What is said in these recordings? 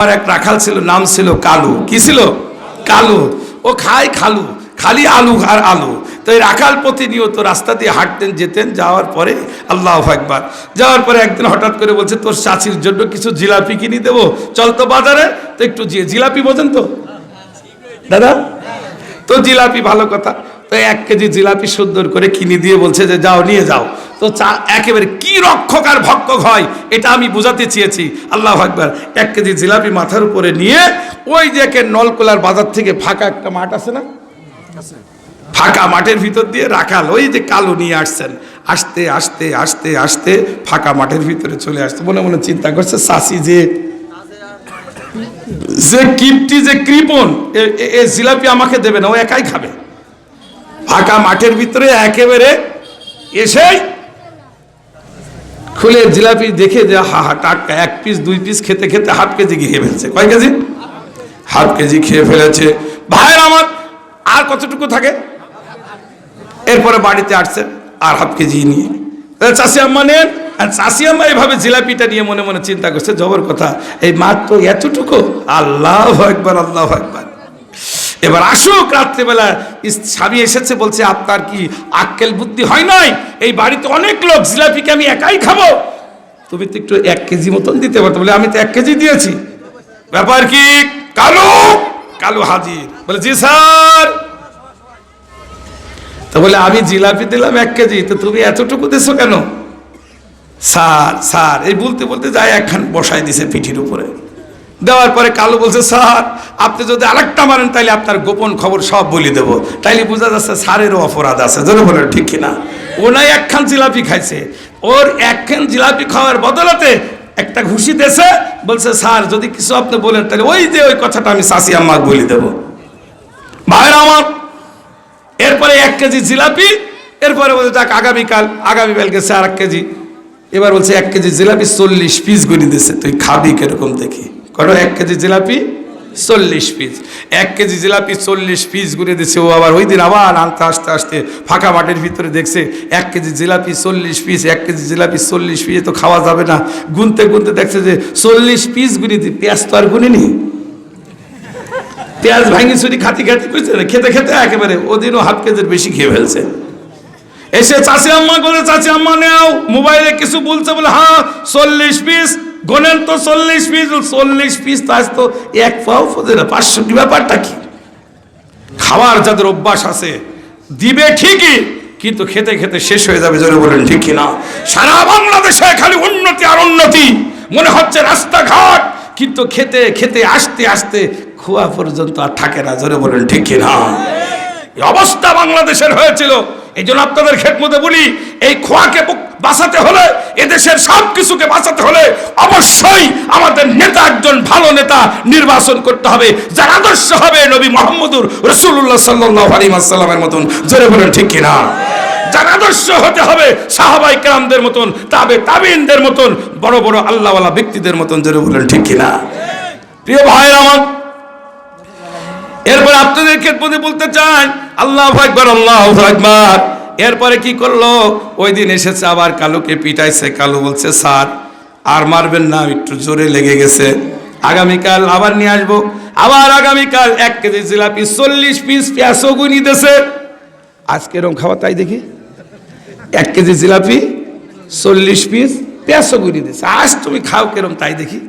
আর এক রাখাল ছিল, নাম ছিল কালু। কি ছিল? কালু। ও খায় খালু, খালি আলু আর আলু। তো এই রাখাল প্রতিনিয়ত রাস্তা দিয়ে হাঁটতেন, যেতেন, যাওয়ার পরে আল্লাহ একবার যাওয়ার পরে একদিন হঠাৎ করে বলছে, তোর চাচির জন্য কিছু জিলাপি কিনে দেবো। চল তো বাজারে, তো একটু জিলাপি বোঝেন তো? দাদা, তো জিলাপি ভালো কথা। তো এক কেজি জিলাপি সুন্দর করে কিনে দিয়ে বলছে যে যাও নিয়ে যাও। তো চা একেবারে কি রক্ষক আর ভক্ষক হয় এটা আমি বোঝাতে চেয়েছি। আল্লাহ একবার এক কেজি জিলাপি মাথার উপরে নিয়ে ওই যে একে নলকোলার বাজার থেকে ফাঁকা একটা মাঠ আছে না? ফাঁকা মাঠের ভিতর দিয়ে রাখাল ওই যে কালো নিয়ে আসছেন। আসতে আসতে আসতে আসতে ফাঁকা মাঠের ভিতরে চলে আসতে মনে মনে চিন্তা করছে সাসি যে যে কিপটি যে কৃপন এ জিলাপি আমাকে দেবে না ও একাই খাবে। ফাঁকা মাঠের ভিতরে একেবারে এসেই খুলে জিলাপি দেখে যে হা হা টাটকা এক পিস দুই পিস খেতে খেতে হাফ কেজি খেয়ে ফেলছে। কয় কেজি? হাফ কেজি খেয়ে ফেলেছে। ভাইয়ের আমার আর কতটুকু থাকে? এরপরে বাড়িতে আসছেন আর হাফ কেজি নিয়ে। চাষি আম্মা নেন, আর চাষি আম্মা এইভাবে জিলাপিটা নিয়ে মনে মনে চিন্তা করছে, জবর কথা। এই মাত্র এতটুকু? আল্লাহ একবার আল্লাহ একবার এবার আসুক, রাত্রেবেলা স্বামী এসেছে, বলছে, আপনার কি আক্কেল বুদ্ধি হয় নাই? এই বাড়িতে অনেক লোক, জিলাপিকে আমি একাই খাব। তুমি তো একটু এক কেজি মতন দিতে পারতো বলে, আমি তো এক কেজি দিয়েছি। ব্যাপার কি? কালু কালু হাজির। বলে, জি স্যার। তো বলে, আমি জিলাপি দিলাম এক কেজি, তো তুমি এতটুকু দিছো কেন? Sir sir. এই বলতে বলতে যায়, একখান বসাই দিছে পিঠির উপরে। দেওয়ার পরে কালো বলছে, স্যার, আপনি যদি আরেকটা মারেন তাহলে আপনার গোপন খবর সব বলি দেবো। তাইলে বোঝা যাচ্ছে স্যারেরও অপরাধ আছে যদি বলেন, ঠিক কিনা? ও নাই একখান জিলাপি খাইছে। ওর একখান জিলাপি খাওয়ার বদলাতে একটা ঘুষি দেছে, বলছে, স্যার, যদি কিছু আপনি বলেন তাহলে ওই যে ওই কথাটা আমি শাসি আম্মাকে বলি দেবো। ভাইরা আমার, এরপরে এক কেজি জিলাপি, এরপরে বলছে, যাক, আগামীকাল আগামীকাল গেছে আর এক কেজি। এবার বলছে, এক কেজি জিলাপি চল্লিশ পিস গুনি দিছে তুই খাবি কীরকম দেখি? কত? এক কেজি জিলাপি? চল্লিশ পিস। এক কেজি জিলাপি চল্লিশ পিস গুনে দিছে। ও আবার ওই দিন আবার আনতে আসতে আসতে ফাঁকা মাঠের ভিতরে দেখছে, এক কেজি জিলাপি চল্লিশ পিস, এক কেজি জিলাপি চল্লিশ পিস তো খাওয়া যাবে না। গুনতে গুনতে দেখছে যে চল্লিশ পিস গুনি দি পেঁয়াজ তো আর গুনিনি। পেঁয়াজ ভাঙি চুরি খাতি খাতি করছে না খেতে খেতে একেবারে ওদিনও হাফ কেজির বেশি খেয়ে ফেলছে। এসে চাচি আম্মা করে, চাচি আম্মা, নেও, মোবাইলে কিছু বলছে বলে হ্যাঁ চল্লিশ পিস গোনেন তো চল্লিশ পিস চল্লিশ পিস তাজ তো এক পাও ফোদে না। পাঁচশো কি ব্যাপারটা কি? খাওয়ার যাদের অভ্যাস আছে, দিবে ঠিকই, কিন্তু খেতে খেতে শেষ হয়ে যাবে জোরে বলেন ঠিক না সারা বাংলাদেশে খালি উন্নতি আর উন্নতি। মনে হচ্ছে রাস্তাঘাট, কিন্তু খেতে খেতে, আসতে আসতে খোয়া পর্যন্ত আর থাকে না জোরে বলেন ঠিক না অবস্থা বাংলাদেশের হয়েছিল। এই জন্য আপনাদের খেদমতে বলি, এই খোয়াকে বাঁচাতে হলে, এদেশের সব কিছুকে বাঁচাতে হলে অবশ্যই আমাদের নেতা একজন ভালো নেতা নির্বাচন করতে হবে। যার আদর্শ হবে নবী মোহাম্মদুর রসুল্লাহ সাল্লাহ আলিমাসাল্লামের মতন। জোরে বলেন ঠিক কিনা? যার আদর্শ হতে হবে সাহাবাই কেরামদের মতন, তাবে তাবিনদের মতন, বড় বড় আল্লাহওয়ালা ব্যক্তিদের মতন। জোরে বলেন ঠিক কিনা? প্রিয় ভাইয়ের আমার, এরপর আপনাদের ক্ষেত্রে বলতে চাই, আল্লাহ একবার আল্লাহ একবার এরপরে কি করল? ওই দিন এসেছে আবার কালুকে পিটাইছে। কালু বলছে, স্যার, আর মারবেন না, একটু জোরে লেগে গেছে। আগামীকাল আবার নিয়ে আসব। আবার আগামীকাল এক কেজি জিলাপি, চল্লিশ পিস পেঁয়াজও গুনি দিতেছে আজকে এরকম খাওয়া তাই দেখি? এক কেজি জিলাপি, চল্লিশ পিস পেঁয়াজও গুনি দিছে। আজ তুমি খাও কেরম তাই দেখি?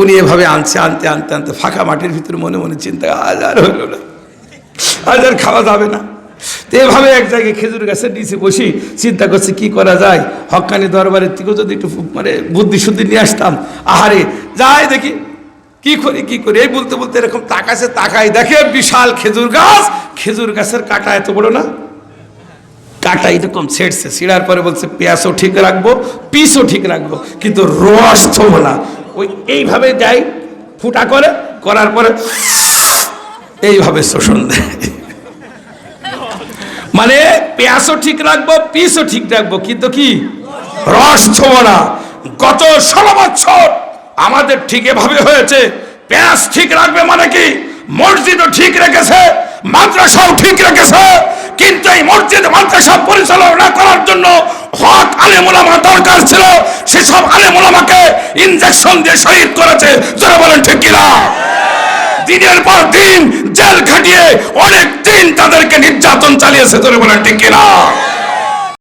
উনি এভাবে আনছে, আনতে আনতে আনতে ফাঁকা মাটির ভিতরে মনে মনে চিন্তা, আজ আর হইল না। আজ আর খাওয়া যাবে না। তো এভাবে এক জায়গায় খেজুর গাছের নিচে বসি চিন্তা করছে, কি করা যায়? হকানি দরবারের থেকেও যদি একটু মানে বুদ্ধি শুদ্ধি নিয়ে আসতাম, আহারে, যাই দেখি, কি করি কি করি? এই বলতে বলতে এরকম তাকাছে তাকাই দেখে বিশাল খেজুর গাছ। খেজুর গাছের কাটা এত বড় না? কাটা এরকম ছেড়ছে, ছিঁড়ার পরে বলছে, পেঁয়াজও ঠিক রাখব, পিসও ঠিক রাখব, কিন্তু রস থবো না। ওই এইভাবে যাই ফুটা করে, করার পরে এইভাবে শোষণ দেয়। মানে পেঁয়াজও ঠিক রাখব, পিসও ঠিক রাখব, কিন্তু কি? রস থবো না। গত ষোলো বছর আমাদের ঠিক এভাবে হয়েছে। পেঁয়াজ ঠিক রাখবে মানে কি? মসজিদও ঠিক রেখেছে, মাদ্রাসাও ঠিক রেখেছে, কিন্তু এই মসজিদ মাদ্রাসা পরিচালনা করার জন্য হক আলেমুলামা দরকার ছিল। সেসব আলেমুলামাকে ইনজেকশন দিয়ে শহীদ করেছে। যারা বলেন ঠিক কিনা? দিনের পর দিন জেল খাটিয়ে অনেক দিন তাদেরকে নির্যাতন চালিয়েছে ধরে বলেন ঠিক কিনা?